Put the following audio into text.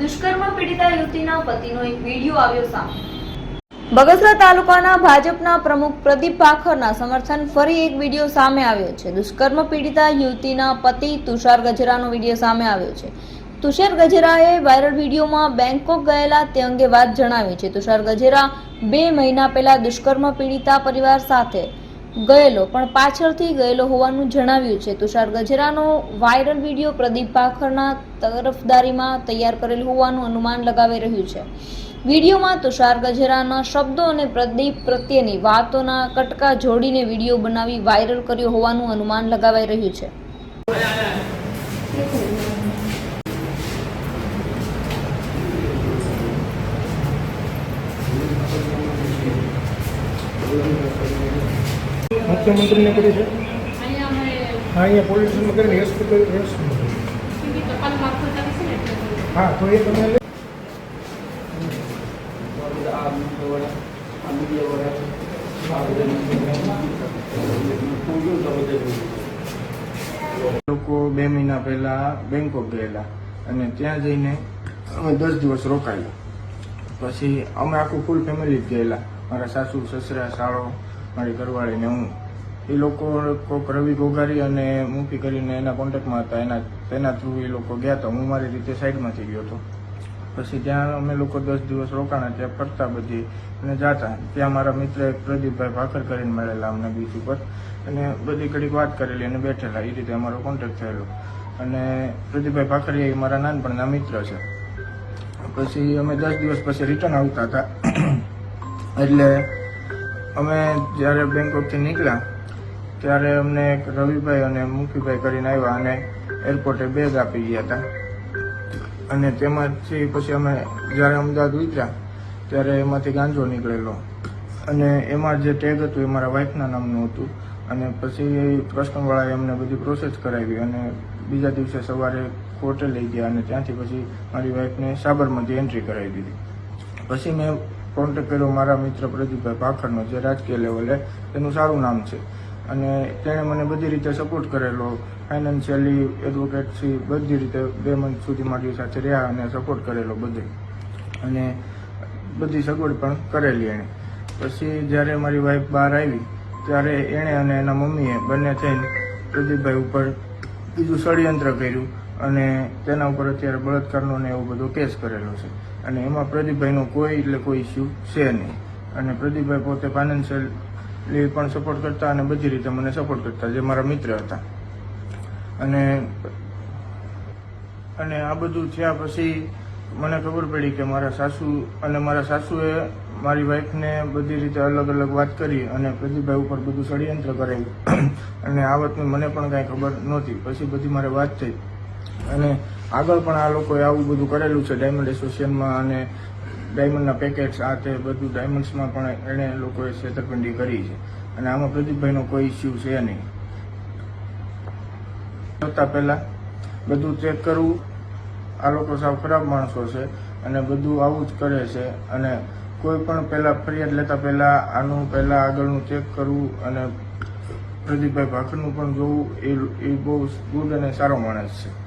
દુષ્કર્મ પીડિતા યુવતીના પતિનો એક વીડિયો આવ્યો સામે. બગસરા તાલુકાના ભાજપના પ્રમુખ પ્રદીપ ભાખરના સમર્થન ફરી એક વીડિયો સામે આવ્યો છે. દુષ્કર્મ પીડિતા યુવતીના પતિ તુષાર ગજરાનો વીડિયો સામે આવ્યો છે. તુષાર ગજરાએ વાયરલ વિડીયોમાં બેંકોક ગયેલા તે અંગે વાત જણાવી છે. તુષાર ગજેરા બે મહિના પહેલા દુષ્કર્મ પીડિતા પરિવાર સાથે ગયેલો, પણ પાછળથી ગયેલો હોવાનું જણાવ્યું છે. તુષાર ગજરાનો વાયરલ વીડિયો પ્રદીપ ભાખરના તરફદારીમાં તૈયાર કરેલ હોવાનું અનુમાન લગાવી રહ્યું છે. વિડીયોમાં તુષાર ગજરાના શબ્દો અને પ્રદીપ પ્રત્યેની વાતોના કટકા જોડીને વીડિયો બનાવી વાયરલ કર્યો હોવાનું અનુમાન લગાવાઈ રહ્યું છે. મુખ્યમંત્રીને કરી છે? હા અહીંયા પોલીસ સ્ટેશનમાં કરીને હોસ્પિટલ કર્યું. હા તો એ તમે લોકો બે મહિના પહેલા બેંકોક ગયેલા અને ત્યાં જઈને અમે દસ દિવસ રોકાયા. પછી અમે આખું ફૂલ ફેમિલી જ ગયેલા. મારા સાસુ સસરા સાળો મારી ઘરવાળી ને હું. એ લોકો કોક રવિ ગોગારી અને મૂકી કરીને એના કોન્ટેક્ટમાં હતા. એના, તેના થ્રુ એ લોકો ગયા હતા હું મારી રીતે સાઈડમાંથી ગયો હતો. પછી ત્યાં અમે લોકો દસ દિવસ રોકાણા ત્યાં ફરતા બધી અને જાતા. ત્યાં મારા મિત્ર એક પ્રદીપભાઈ ભાખર કરીને મળેલા અમને બીચ ઉપર. અને બધી ઘડીક વાત કરેલી અને બેઠેલા. એ રીતે અમારો કોન્ટેક્ટ થયેલો. અને પ્રદીપભાઈ ભાખરિયા એ મારા નાનપણના મિત્ર છે. પછી અમે દસ દિવસ પછી રિટર્ન આવતા હતા. એટલે અમે જ્યારે બેંકોકથી નીકળ્યા, ત્યારે અમને એક રવિભાઈ અને મુખીભાઈ કરીને આવ્યા અને એરપોર્ટે બેગ આપી ગયા હતા. અને તેમાંથી પછી અમે જ્યારે અમદાવાદ ઉતર્યા, ત્યારે એમાંથી ગાંજો નીકળેલો. અને એમાં જે ટેગ હતું એ મારા વાઈફના નામનું હતું. અને પછી કસ્ટમવાળાએ અમને બધી પ્રોસેસ કરાવી અને બીજા દિવસે સવારે કોર્ટે લઈ ગયા અને ત્યાંથી પછી મારી વાઈફને સાબરમતી એન્ટ્રી કરાવી દીધી. પછી મેં કોન્ટેક્ટ કર્યો મારા મિત્ર પ્રદીપભાઈ ભાખરનો જે રાજકીય લેવલે તેનું સારું નામ છે. અને તેણે મને બધી રીતે સપોર્ટ કરેલો ફાઇનાન્શિયલી એડવોકેટથી બધી રીતે બે મંથ સુધી મારી સાથે રહ્યા અને સપોર્ટ કરેલો બધે. અને બધી સગવડ પણ કરેલી એણે. પછી જ્યારે મારી વાઈફ બહાર આવી, ત્યારે એણે અને એના મમ્મીએ બંને થઈને પ્રદીપભાઈ ઉપર બીજું ષડયંત્ર કર્યું અને તેના ઉપર અત્યારે બળાત્કારનો ને એવો બધો કેસ કરેલો છે. અને એમાં પ્રદીપભાઈનો કોઈ એટલે કોઈ ઇસ્યુ છે નહીં. અને પ્રદીપભાઈ પોતે ફાઇનાન્શિયલી પણ સપોર્ટ કરતા અને બધી રીતે મને સપોર્ટ કરતા, જે મારા મિત્ર હતા. અને અને આ બધું થયા પછી મને ખબર પડી કે મારા સાસુ અને મારા સાસુએ મારી વાઈફને બધી રીતે અલગ અલગ વાત કરી અને પ્રદીપભાઈ ઉપર બધું ષડયંત્ર કરાવ્યું અને આ વાતની મને પણ કાંઈ ખબર નહોતી. પછી બધી મારે વાત થઈ. અને આગળ પણ આ લોકોએ આવું બધું કરેલું છે ડાયમંડ એસોસિએશનમાં અને ડાયમંડના પેકેટ્સ આ તે બધું ડાયમંડ્સમાં પણ એણે લોકોએ છેતરપિંડી કરી છે. અને આમાં પ્રદીપભાઈનો કોઈ ઇસ્યુ છે નહીં. જોતા પહેલાં બધું ચેક કરવું, આ લોકો સાવ ખરાબ માણસો છે અને બધું આવું જ કરે છે અને કોઈ પણ પહેલાં ફરિયાદ લેતા પહેલાં આનું પહેલાં આગળનું ચેક કરવું અને પ્રદીપભાઈ ભાખરનું પણ જોવું એ એ બહુ ગુડ અને સારો માણસ છે.